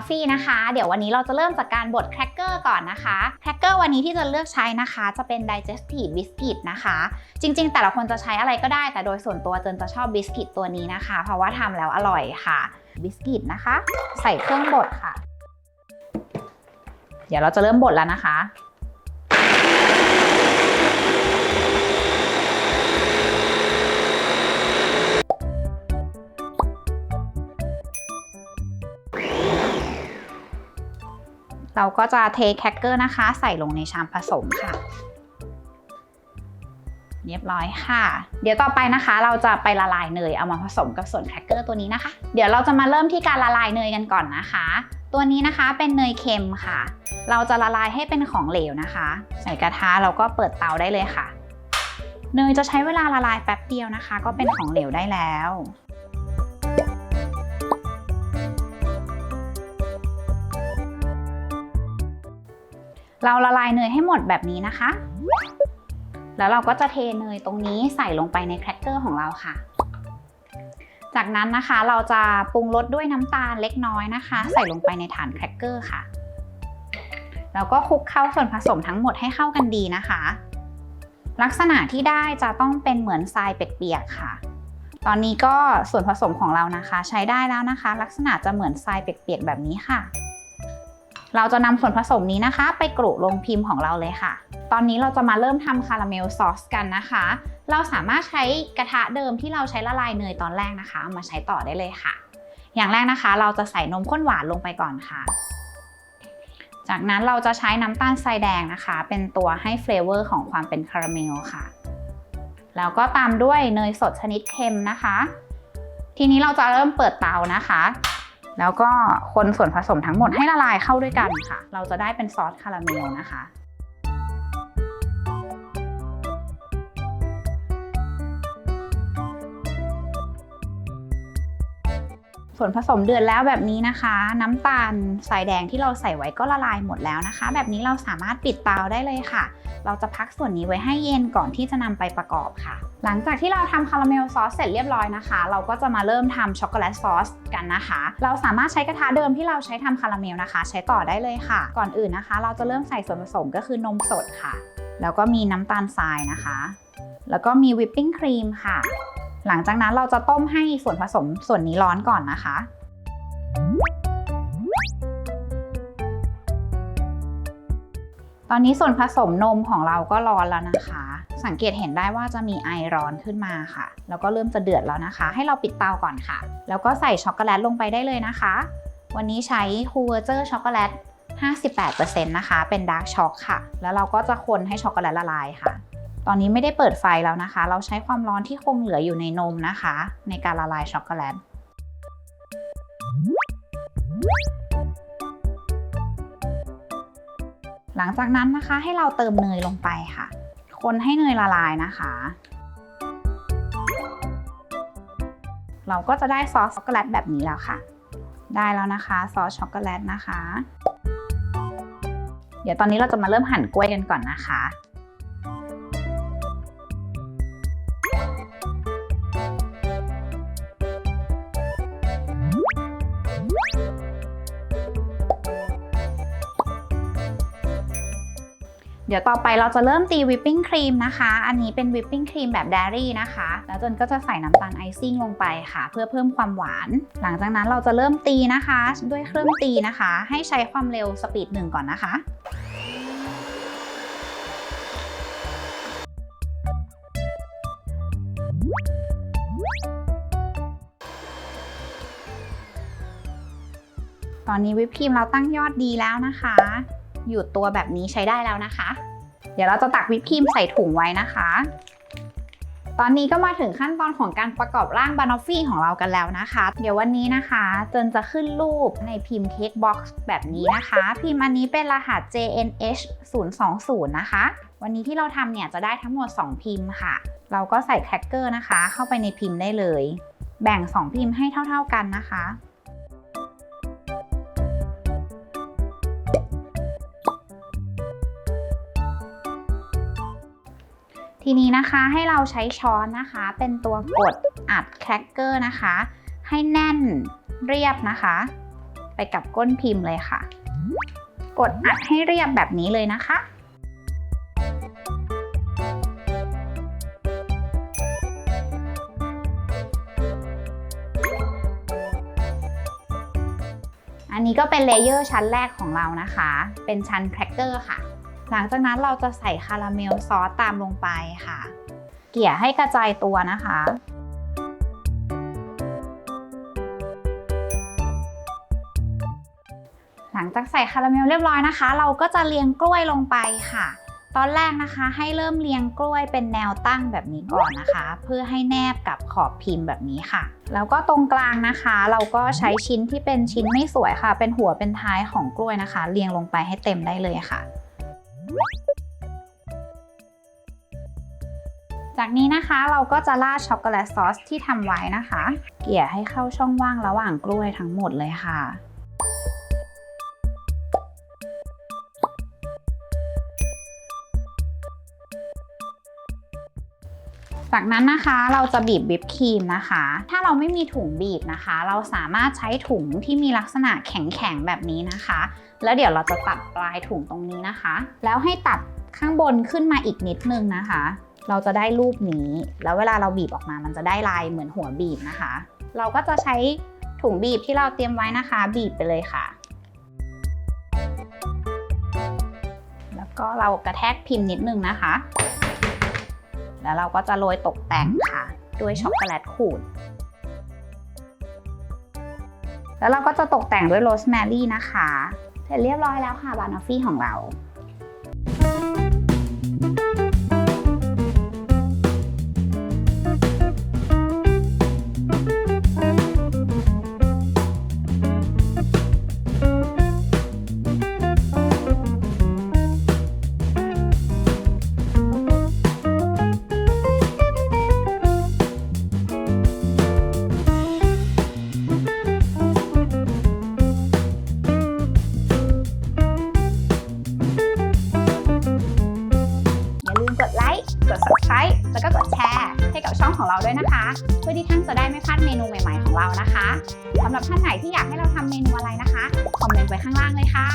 อฟฟี่นะคะ เดี๋ยววันนี้เราจะเริ่มจากการบดแครกเกอร์ก่อนนะคะแครกเกอร์วันนี้ที่จะเลือกใช้นะคะ จะเป็น digestive biscuit นะคะ จริงๆ แต่ละคนจะใช้อะไรก็ได้ แต่โดยส่วนตัวเจนจะชอบบิสกิตตัวนี้นะคะ เพราะว่าทำแล้วอร่อยค่ะบิสกิตนะคะ ใส่เครื่องบดค่ะ เดี๋ยวเราจะเริ่มบดแล้วนะคะ เราก็จะเทแครกเกอร์นะคะ ใส่ลงในชามผสมค่ะ เรียบร้อยค่ะ เดี๋ยวต่อไปนะคะ เราจะไปละลายเนยเอามาผสมกับส่วนแครกเกอร์ตัวนี้นะคะ เดี๋ยวเราจะมาเริ่มที่การละลายเนยกันก่อนนะคะ ตัวนี้นะคะเป็นเนยเค็มค่ะ เราจะละลายให้เป็นของเหลวนะคะ ใส่กระทะเราก็เปิดเตาได้เลยค่ะเนยจะใช้เวลาละลายแป๊บเดียวนะคะ ก็เป็นของเหลวได้แล้ว เราละลายเนยให้หมดแบบนี้นะคะ แล้วเราก็จะเทเนยตรงนี้ใส่ลงไปในแครกเกอร์ของเราค่ะ จากนั้นนะคะเราจะปรุงรสด้วยน้ำตาลเล็กน้อยนะคะ ใส่ลงไปในฐานแครกเกอร์ค่ะ แล้วก็คลุกเข้าส่วนผสมทั้งหมดให้เข้ากันดีนะคะ ลักษณะที่ได้จะต้องเป็นเหมือนทรายเปียกๆค่ะตอนนี้ก็ส่วนผสมของเรานะคะ ใช้ได้แล้วนะคะ ลักษณะจะเหมือนทรายเปียกๆแบบนี้ค่ะ เราจะนำส่วนผสมนี้นะคะ ไปกรุลงพิมพ์ของเราเลยค่ะ ตอนนี้เราจะมาเริ่มทำคาราเมลซอสกันนะคะ เราสามารถใช้กระทะเดิมที่เราใช้ละลายเนยตอนแรกนะคะ มาใช้ต่อได้เลยค่ะ อย่างแรกนะคะ เราจะใส่นมข้นหวานลงไปก่อนค่ะ จากนั้นเราจะใช้น้ำตาลทรายแดงนะคะ เป็นตัวให้เฟลเวอร์ของความเป็นคาราเมลค่ะ แล้วก็ตามด้วยเนยสดชนิดเค็มนะคะ ทีนี้เราจะเริ่มเปิดเตานะคะ แล้วก็คนส่วนผสมทั้งหมดให้ละลายเข้าด้วยกันค่ะ เราจะได้เป็นซอสคาราเมลนะคะส่วนผสมเดือดแล้วแบบนี้นะคะ น้ำตาลทรายแดงที่เราใส่ไว้ก็ละลายหมดแล้วนะคะ แบบนี้เราสามารถปิดเตาได้เลยค่ะ เราจะพักส่วนนี้ไว้ให้เย็นก่อนที่จะนำไปประกอบค่ะ หลังจากที่เราทำคาราเมลซอสเสร็จเรียบร้อยนะคะ เราก็จะมาเริ่มทำช็อกโกแลตซอสกันนะคะ เราสามารถใช้กระทะเดิมที่เราใช้ทำคาราเมลนะคะ ใช้ต่อได้เลยค่ะ ก่อนอื่นนะคะ เราจะเริ่มใส่ส่วนผสมก็คือนมสดค่ะ แล้วก็มีน้ำตาลทรายนะคะ แล้วก็มีวิปปิ้งครีมค่ะ หลังจากนั้นเราจะต้มให้ส่วนผสมส่วนนี้ร้อนก่อนนะคะตอนนี้ส่วนผสมนมของเราก็ร้อนแล้วนะคะ สังเกตเห็นได้ว่าจะมีไอร้อนขึ้นมาค่ะ แล้วก็เริ่มจะเดือดแล้วนะคะ ให้เราปิดเตาก่อนค่ะ แล้วก็ใส่ช็อกโกแลตลงไปได้เลยนะคะ วันนี้ใช้คูเวอร์เจอร์ช็อกโกแลต58%นะคะ เป็นดาร์กช็อกค่ะ แล้วเราก็จะคนให้ช็อกโกแลตละลายค่ะ ตอนนี้ไม่ได้เปิดไฟแล้วนะคะ เราใช้ความร้อนที่คงเหลืออยู่ในนมนะคะ ในการละลายช็อกโกแลตหลังจากนั้นนะคะให้เราเติมเนยลงไปค่ะ คนให้เนยละลายนะคะ เราก็จะได้ซอสช็อกโกแลตแบบนี้แล้วค่ะ ได้แล้วนะคะซอสช็อกโกแลตนะคะ เดี๋ยวตอนนี้เราจะมาเริ่มหั่นกล้วยกันก่อนนะคะ เดี๋ยวต่อไปเราจะเริ่มตีวิปปิ้งครีมนะคะ อันนี้เป็นวิปปิ้งครีมแบบเดรี่นะคะ แล้วจนก็จะใส่น้ำตาลไอซิ่งลงไปค่ะ เพื่อเพิ่มความหวาน หลังจากนั้นเราจะเริ่มตีนะคะ ด้วยเครื่องตีนะคะ ให้ใช้ความเร็วสปีดหนึ่งก่อนนะคะตอนนี้วิปครีมเราตั้งยอดดีแล้วนะคะ อยู่ตัวแบบนี้ใช้ได้แล้วนะคะ เดี๋ยวเราจะตักวิปครีมใส่ถุงไว้นะคะ ตอนนี้ก็มาถึงขั้นตอนของการประกอบร่างบานอฟฟี่ของเรากันแล้วนะคะ เดี๋ยววันนี้นะคะเจนจะขึ้นรูปในพิมพ์เค้กบ็อกซ์แบบนี้นะคะ พิมพ์อันนี้เป็นรหัส JNH 020นะคะ วันนี้ที่เราทำเนี่ยจะได้ทั้งหมด 2 พิมพ์ค่ะ เราก็ใส่แครกเกอร์นะคะ เข้าไปในพิมพ์ได้เลย แบ่ง 2 พิมพ์ให้เท่า ๆกันนะคะ ทีนี้นะคะให้เราใช้ช้อนนะคะ เป็นตัวกดอัดแครกเกอร์นะคะ ให้แน่นเรียบนะคะ ไปกับก้นพิมพ์เลยค่ะ กดอัดให้เรียบแบบนี้เลยนะคะอันนี้ก็เป็นเลเยอร์ชั้นแรกของเรานะคะ เป็นชั้นแครกเกอร์ค่ะ หลังจากนั้นเราจะใส่คาราเมลซอสตามลงไปค่ะ เกี่ยให้กระจายตัวนะคะ หลังจากใส่คาราเมลเรียบร้อยนะคะ เราก็จะเรียงกล้วยลงไปค่ะ ตอนแรกนะคะให้เริ่มเรียงกล้วยเป็นแนวตั้งแบบนี้ก่อนนะคะ เพื่อให้แนบกับขอบพิมพ์แบบนี้ค่ะ แล้วก็ตรงกลางนะคะ เราก็ใช้ชิ้นที่เป็นชิ้นไม่สวยค่ะ เป็นหัวเป็นท้ายของกล้วยนะคะ เรียงลงไปให้เต็มได้เลยค่ะ จากนี้นะคะเราก็จะราดช็อกโกแลตซอสที่ทำไว้นะคะ เกี่ยให้เข้าช่องว่างระหว่างกล้วยทั้งหมดเลยค่ะ จากนั้นนะคะเราจะบีบวิปครีมนะคะ ถ้าเราไม่มีถุงบีบนะคะ เราสามารถใช้ถุงที่มีลักษณะแข็งๆแบบนี้นะคะ แล้วเดี๋ยวเราจะตัดปลายถุงตรงนี้นะคะ แล้วให้ตัดข้างบนขึ้นมาอีกนิดนึงนะคะ เราจะได้รูปนี้ แล้วเวลาเราบีบออกมา มันจะได้ลายเหมือนหัวบีบนะคะ เราก็จะใช้ถุงบีบที่เราเตรียมไว้นะคะ บีบไปเลยค่ะ แล้วก็เรากระแทกพิมพ์นิดนึงนะคะ แล้วเราก็จะโรยตกแต่งค่ะ ด้วยช็อกโกแลตขูด แล้วเราก็จะตกแต่งด้วยโรสแมรี่นะคะ เสร็จเรียบร้อยแล้วค่ะบานอฟฟี่ของเรา แล้วก็กดแชร์ให้กับช่องของเราด้วยนะคะ เพื่อที่ท่านจะได้ไม่พลาดเมนูใหม่ ๆของเรานะคะสำหรับท่านไหนที่อยากให้เราทำเมนูอะไรนะคะ คอมเมนต์ไว้ข้างล่างเลยค่ะ